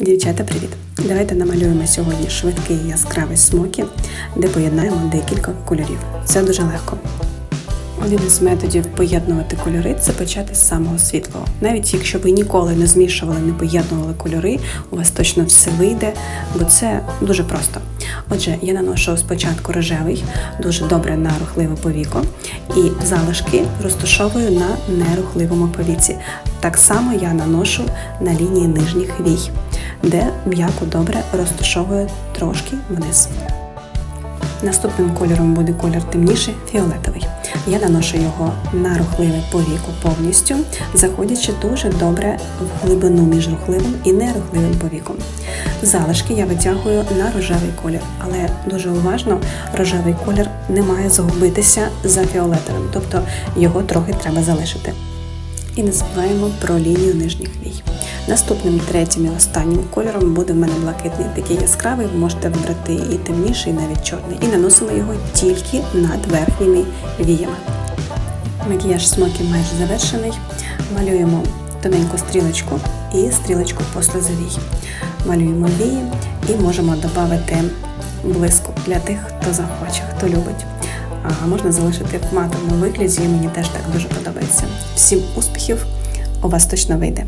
Дівчата, привіт! Давайте намалюємо сьогодні швидкий яскравий смокі, де поєднаємо декілька кольорів. Це дуже легко. Один із методів поєднувати кольори це почати з самого світлого. Навіть якщо ви ніколи не змішували, не поєднували кольори, у вас точно все вийде, бо це дуже просто. Отже, я наношу спочатку рожевий, дуже добре на рухливе повіко, і залишки розташовую на нерухливому повіці. Так само я наношу на лінії нижніх вій, де м'яко добре розташовую трошки вниз. Наступним кольором буде колір темніший фіолетовий. Я наношу його на рухливе повіку повністю, заходячи дуже добре в глибину між рухливим і нерухливим повіком. Залишки я витягую на рожевий колір, але дуже уважно рожевий колір не має згубитися за фіолетовим, тобто його трохи треба залишити. І не забуваємо про лінію нижніх вій. Наступним третім і останнім кольором буде в мене блакитний такий яскравий. Ви можете вибрати і темніший, і навіть чорний. І наносимо його тільки над верхніми віями. Макіяж смокі майже завершений. Малюємо тоненьку стрілочку і стрілочку після завій. Малюємо вії і можемо додати блиску для тих, хто захоче, хто любить. А можна залишити в матовому вигляді, мені теж так дуже подобається. Всім успіхів! У вас точно вийде.